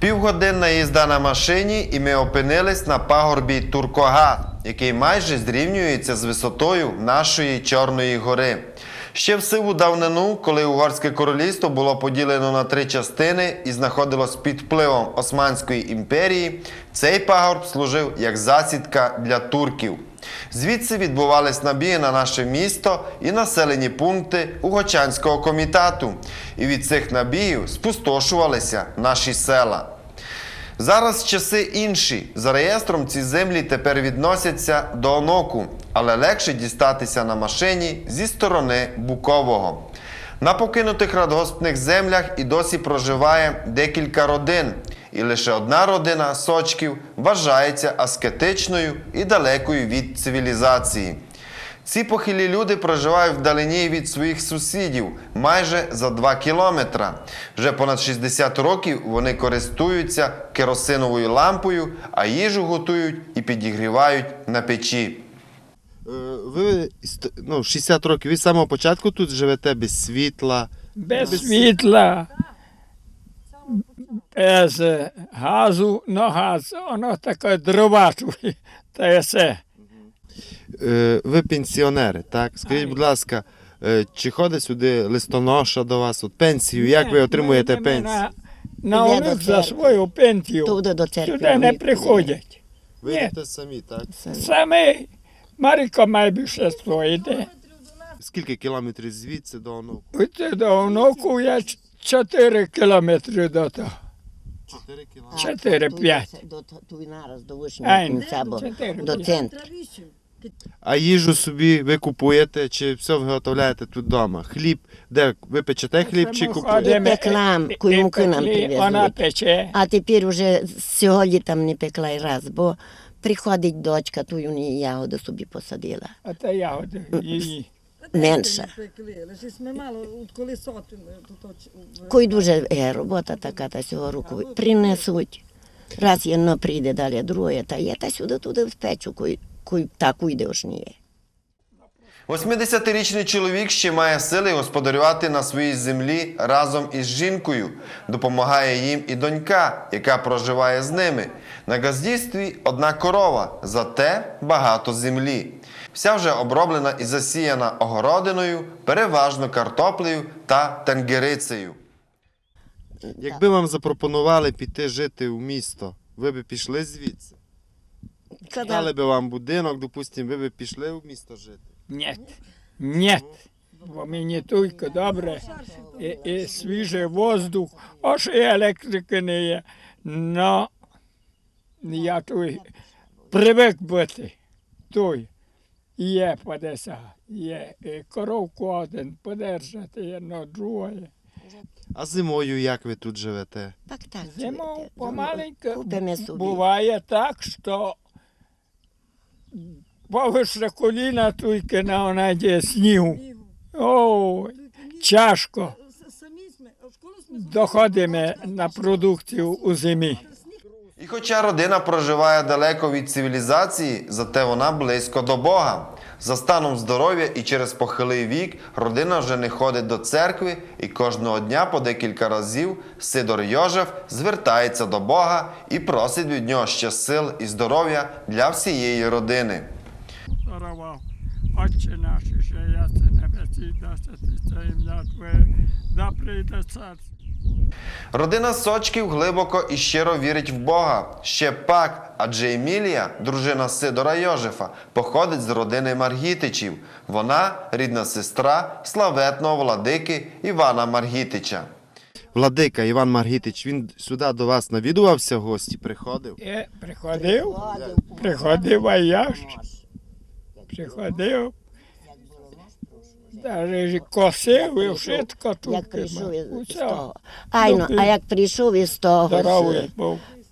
Півгодинна їзда на машині, і ми опинились на пагорбі Туркогат, який майже зрівнюється з висотою нашої Чорної гори. Ще в сиву давнину, коли Угорське королівство було поділено на три частини і знаходилось під впливом Османської імперії, цей пагорб служив як засідка для турків. Звідси відбувались набіги на наше місто і населені пункти Угочанського комітету. І від цих набігів спустошувалися наші села. Зараз часи інші. За реєстром ці землі тепер відносяться до оноку, але легше дістатися на машині зі сторони Букового. На покинутих радгоспних землях і досі проживає декілька родин, і лише одна родина сочків вважається аскетичною і далекою від цивілізації. Ці похилі люди проживають вдалині від своїх сусідів майже за 2 кілометра. Вже понад 60 років вони користуються керосиновою лампою, а їжу готують і підігрівають на печі. Е, Ви ну, 60 років, ви з самого початку тут живете без світла. без світла, без газу, ну газ, воно таке дроватує, та все. Е, Ви пенсіонери, так? Скажіть, будь ласка, е, чи ходить сюди листоноша до вас? От пенсію, як ви отримуєте Ми йдемо пенсію? На, до онук за церкви. свою пенсію. Туди до церкви. Сюди не приходять. Ви Ні. йдете самі, так? Саме Маріко найбільше йде. Скільки кілометрів звідси до онуку? Оце до онуку я 4 кілометри до того. 4 кілометри. Чотири, п'ять. До, туди нараз, до Ай, вишнього кінця, бо чотири, до центру. А їжу собі ви купуєте, чи все виготовляєте тут вдома? Хліб, де ви печете хліб чи купуєте? Пекла, і- і кою муки нам пекли, привезли. Вона пече. А тепер вже сьогодні там не пекла й раз, бо приходить дочка, ту і ягоди собі посадила. А та ягоди її. Менша. Ми мало коли сотень тут Кой дуже е, робота така та цього року принесуть. Раз єдно прийде, далі друге, та є, та сюди туди в печу, кой, таку йде уж 80-річний чоловік ще має сили господарювати на своїй землі разом із жінкою. Допомагає їм і донька, яка проживає з ними. На газдівстві одна корова, зате багато землі. Вся вже оброблена і засіяна огородиною, переважно картоплею та тенгерицею. Якби вам запропонували піти жити в місто, ви б пішли звідси? Дали би вам будинок, допустимо, ви б пішли в місто жити. Ні. Ні. Бо мені тільки добре і, і свіжий воздух, а ще й електрики не є. Но я той привик бути. Той. Є подеса, є і коровку один подержати, одно друге. А зимою як ви тут живете? Так, так. Зимою помаленьку Купимо собі. буває так, що повише коліна тільки на йде снігу. О, тяжко доходимо на продукцію у зимі. І хоча родина проживає далеко від цивілізації, зате вона близько до Бога. За станом здоров'я і через похилий вік родина вже не ходить до церкви, і кожного дня по декілька разів Сидор Йожев звертається до Бога і просить від нього ще сил і здоров'я для всієї родини. Здорово. Отче наш, що я це небесі, да святиться ім'я Твоє, да прийде царство. Родина Сочків глибоко і щиро вірить в Бога. Ще пак, адже Емілія, дружина Сидора Йожефа, походить з родини Маргітичів. Вона рідна сестра славетного владики Івана Маргітича. Владика Іван Маргітич, він сюди до вас навідувався в гості, приходив. Е, приходив, приходив, а я ж приходив. Даже косив і вшитко тут. Як прийшов із того. Айно, а як прийшов із того,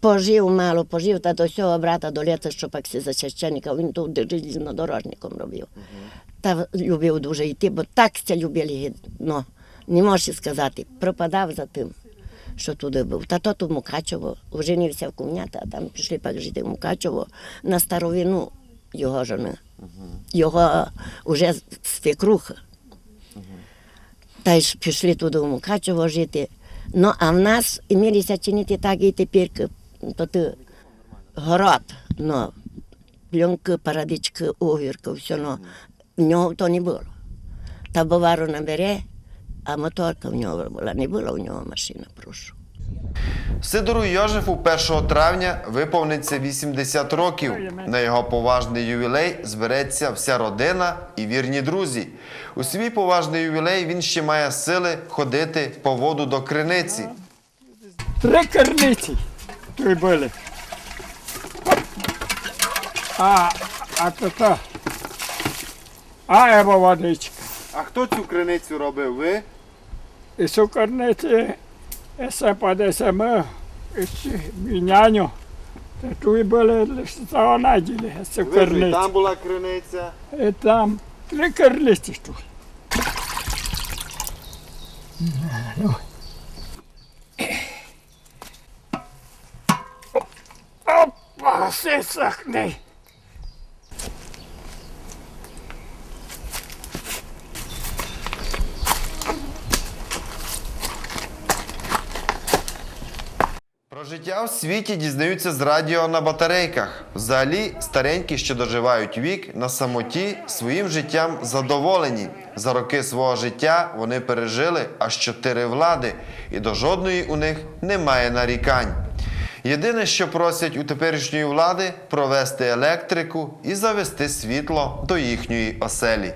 пожив мало, пожив, та до цього брата до літа, що пак си за священника, він тут железнодорожником робив. Та любив дуже йти, бо так це любили, ну, не можеш сказати, пропадав за тим, що туди був. Та то тут Мукачево, оженився в кумнята, а там пішли пак жити в Мукачево на старовину його жени, його уже свекруха. Та й пішли туди в Мукачево жити. Ну, а в нас імелися чинити так і тепер, ти город, ну, пленки, парадички, огірки, все, ну, в нього то не було. Та бувару набере, а моторка в нього була, не була у нього машина, прошу. Сидору Йожефу 1 травня виповниться 80 років. На його поважний ювілей збереться вся родина і вірні друзі. У свій поважний ювілей він ще має сили ходити по воду до криниці. Три керниці тут були. А, а то то. А ево водичка. А хто цю криницю робив? Ви? І сукорниці, і се подеся ми, і ще мій няню. Та тут були лише заонаділи Ви сукорниці. там була криниця. І там три керниці тут. Опа, все сахне. Про життя в світі дізнаються з радіо на батарейках. Взагалі, старенькі, що доживають вік на самоті, своїм життям задоволені. За роки свого життя вони пережили аж чотири влади, і до жодної у них немає нарікань. Єдине, що просять у теперішньої влади провести електрику і завести світло до їхньої оселі.